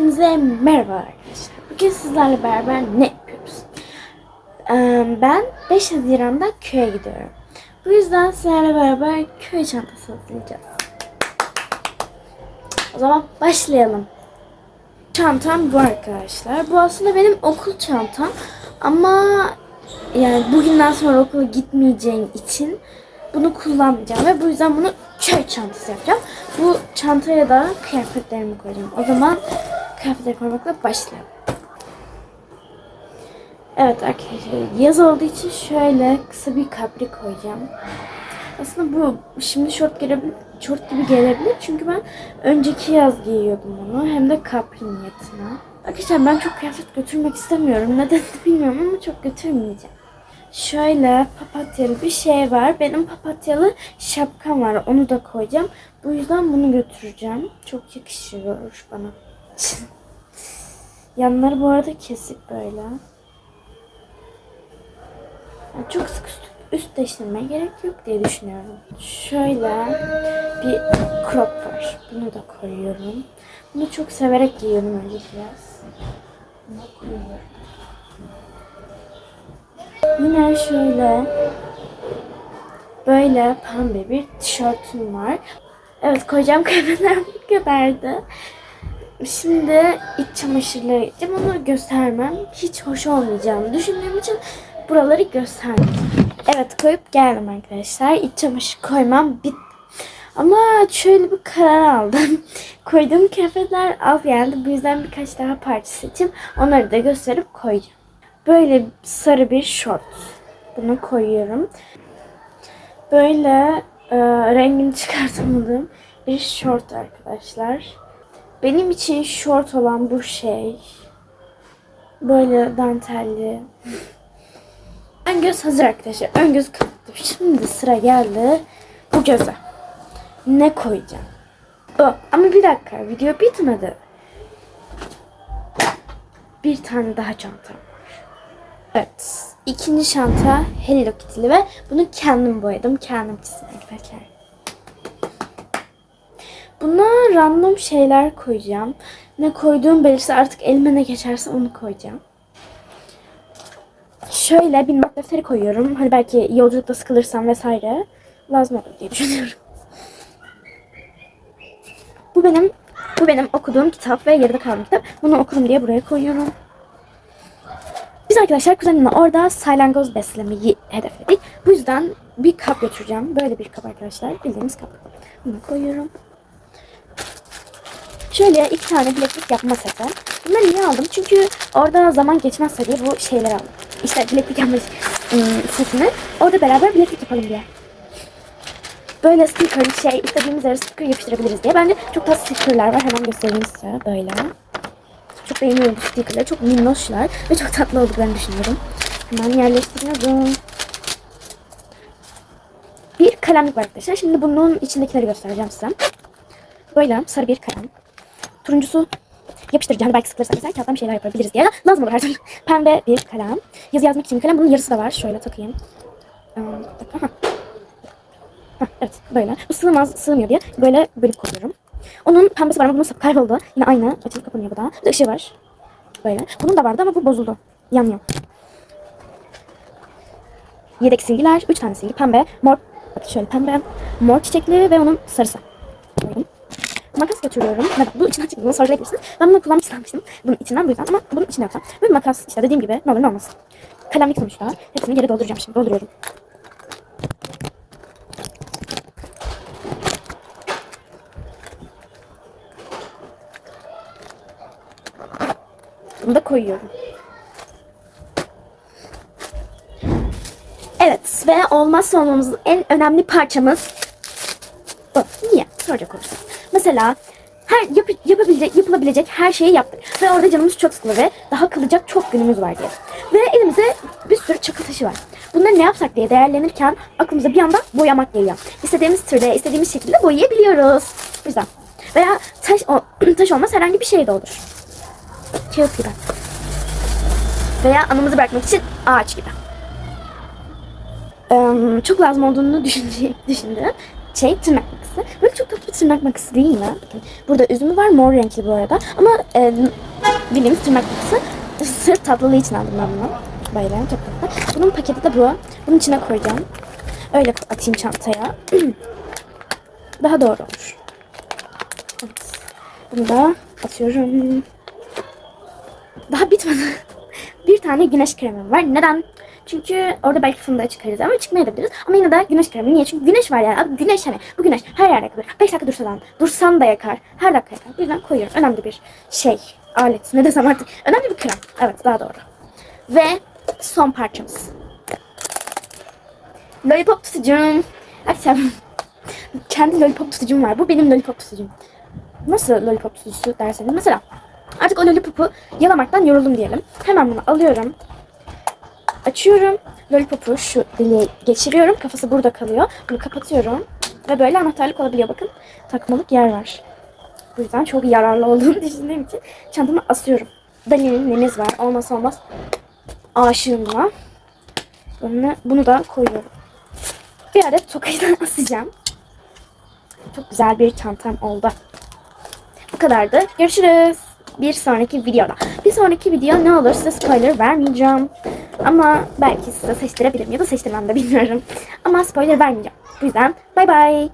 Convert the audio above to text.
Hepinize merhaba arkadaşlar. Bugün sizlerle beraber ne yapıyoruz? Ben 5 Haziran'da köye gidiyorum. Bu yüzden sizlerle beraber köy çantası hazırlayacağız. O zaman başlayalım. Çantam bu arkadaşlar. Bu aslında benim okul çantam. Ama yani bugünden sonra okula gitmeyeceğim için bunu kullanmayacağım ve bu yüzden bunu köy çantası yapacağım. Bu çantaya da kıyafetlerimi koyacağım. O zaman kıyafetleri koymakla başlayalım. Evet arkadaşlar yaz olduğu için şöyle kısa bir kapri koyacağım. Aslında bu şimdi şort, gelebilir, şort gibi gelebilir çünkü ben önceki yaz giyiyordum onu hem de kapri niyetine. Arkadaşlar ben çok kıyafet götürmek istemiyorum. Neden bilmiyorum ama çok götürmeyeceğim. Şöyle papatyalı bir şey var. Benim papatyalı şapkam var. Onu da koyacağım. Bu yüzden bunu götüreceğim. Çok yakışıyor bana. Yanları bu arada kesik böyle. Yani çok sık üst, üst değiştirmeye gerek yok diye düşünüyorum. Şöyle bir crop var. Bunu da koyuyorum. Bunu çok severek giyiyorum önce biraz. Bunu koyuyorum. Yine şöyle böyle pembe bir tişörtüm var. Evet koyacağım kıyafetler bu kadardı. Şimdi iç çamaşırları gideceğim. Onu göstermem. Hiç hoş olmayacağını düşündüğüm için buraları göstermem. Evet koyup geldim arkadaşlar. İç çamaşır koymam bitti. Ama şöyle bir karar aldım. Koyduğum kıyafetler az geldi. Bu yüzden birkaç daha parça seçip onları da gösterip koyacağım. Böyle sarı bir şort. Bunu koyuyorum. Böyle e, rengini çıkartamadığım bir şort arkadaşlar. Benim için şort olan bu şey. Böyle dantelli. Ön göz hazır arkadaşlar. Ön göz kapattım. Şimdi sıra geldi bu göze. Ne koyacağım? Bu. Ama bir dakika. Video bitmedi. Bir tane daha çantam var. Evet. İkinci şanta Hello Kitty'li ve bunu kendim boyadım. Kendim çizdim arkadaşlar. Buna random şeyler koyacağım. Ne koyduğum belirse artık elime ne geçerse onu koyacağım. Şöyle bir not defteri koyuyorum. Hani belki yolculukta sıkılırsam vesaire lazım olur diye düşünüyorum. Bu benim bu benim okuduğum kitap ve yarıda kalan kitap. Bunu okudum diye buraya koyuyorum. Biz arkadaşlar kuzenimle orada salyangoz beslemeyi hedefledik. Bu yüzden bir kap götüreceğim. Böyle bir kap arkadaşlar. Bildiğimiz kap. Bunu koyuyorum. Şöyle iki tane bileklik yapma seti. Bunları niye aldım? Çünkü orada zaman geçmezse diye bu şeyleri aldım. İşte bileklik yapma ım, setini. Orada beraber bileklik yapalım diye. Böyle sticker şey istediğimiz yere sticker yapıştırabiliriz diye. Bence çok tatlı stickerlar var. Hemen göstereyim size. Böyle. Çok beğeniyorum bu stickerları. Çok minnoşlar ve çok tatlı olduklarını düşünüyorum. Hemen yerleştiriyorum. Bir kalemlik var arkadaşlar. Şimdi bunun içindekileri göstereceğim size. Böyle sarı bir kalem. Turuncusu yapıştırıcı. Hani belki sıkılırsa mesela kağıttan bir şeyler yapabiliriz diye. Lazım olur her türlü. Pembe bir kalem. Yazı yazmak için bir kalem. Bunun yarısı da var. Şöyle takayım. Ee, evet böyle. Bu sığmaz, sığmıyor diye böyle bölüp koyuyorum. Onun pembesi var ama bunun sapı kayboldu. Yine aynı. Açılıp kapanıyor bu da. Bir de ışığı var. Böyle. Bunun da vardı ama bu bozuldu. Yanmıyor. Yedek silgiler. Üç tane silgi. Pembe, mor. Bak şöyle pembe, mor çiçekli ve onun sarısı. Koydum. Makas götürüyorum. Neden? Bu içinden çıktı. Bunu sorgulayabilirsiniz. Ben bunu kullanmak istemiştim. Bunun içinden bu yüzden ama bunun içinde yoksa. Böyle makas işte dediğim gibi ne olur ne olmaz. Kalemlik sonuçta. Hepsini geri dolduracağım şimdi. Dolduruyorum. Bunu da koyuyorum. Evet ve olmazsa olmamızın en önemli parçamız bu. Niye? Soracak olursak. Mesela her yap, yapabilecek, yapılabilecek her şeyi yaptık. Ve orada canımız çok sıkılı ve daha kalacak çok günümüz var diye. Ve elimizde bir sürü çakı taşı var. Bunları ne yapsak diye değerlenirken aklımıza bir anda boyamak geliyor. İstediğimiz türde, istediğimiz şekilde boyayabiliyoruz. Bu. Veya taş, o- taş olmaz herhangi bir şey de olur. Kağıt gibi. Veya anımızı bırakmak için ağaç gibi. Eee, çok lazım olduğunu düşünce, düşündüm. Şey tırnak makası. Böyle çok tatlı bir tırnak makası değil mi? Burada üzümü var mor renkli bu arada. Ama e, bildiğimiz tırnak makası. Sırf tatlılığı için aldım ben bunu. Bayılıyorum çok tatlı. Bunun paketi de bu. Bunun içine koyacağım. Öyle atayım çantaya. Daha doğru olur. Evet. Bunu da atıyorum. Daha bitmedi. bir tane güneş kremim var. Neden? Çünkü orada belki fındığı çıkarız ama çıkmayabiliriz. Ama yine de güneş kremi. Niye? Çünkü güneş var yani. Abi güneş hani. Bu güneş her yerde yakar. 5 dakika dursan, dursan da yakar. Her dakika yakar. O koyuyorum. Önemli bir şey. Alet. Ne desem artık. Önemli bir krem. Evet daha doğru. Ve son parçamız. Lollipop tutucum. Akşam. Kendi lollipop tutucum var. Bu benim lollipop tutucum. Nasıl lollipop tutucusu derseniz. Mesela artık o lollipopu yalamaktan yoruldum diyelim. Hemen bunu alıyorum. Açıyorum. Lollipopu şu deliğe geçiriyorum. Kafası burada kalıyor. Bunu kapatıyorum. Ve böyle anahtarlık olabiliyor. Bakın takmalık yer var. Bu yüzden çok yararlı olduğunu düşündüğüm için çantama asıyorum. Dali'nin nemiz var. Olmazsa olmaz. Aşığım buna. Bunu, bunu da koyuyorum. Bir adet tokayı da asacağım. Çok güzel bir çantam oldu. Bu kadardı. Görüşürüz. Bir sonraki videoda. Bir sonraki video ne olur size spoiler vermeyeceğim. Ama belki size seçtirebilirim ya da seçtirmem de bilmiyorum. Ama spoiler vermeyeceğim. Bu yüzden bay bay.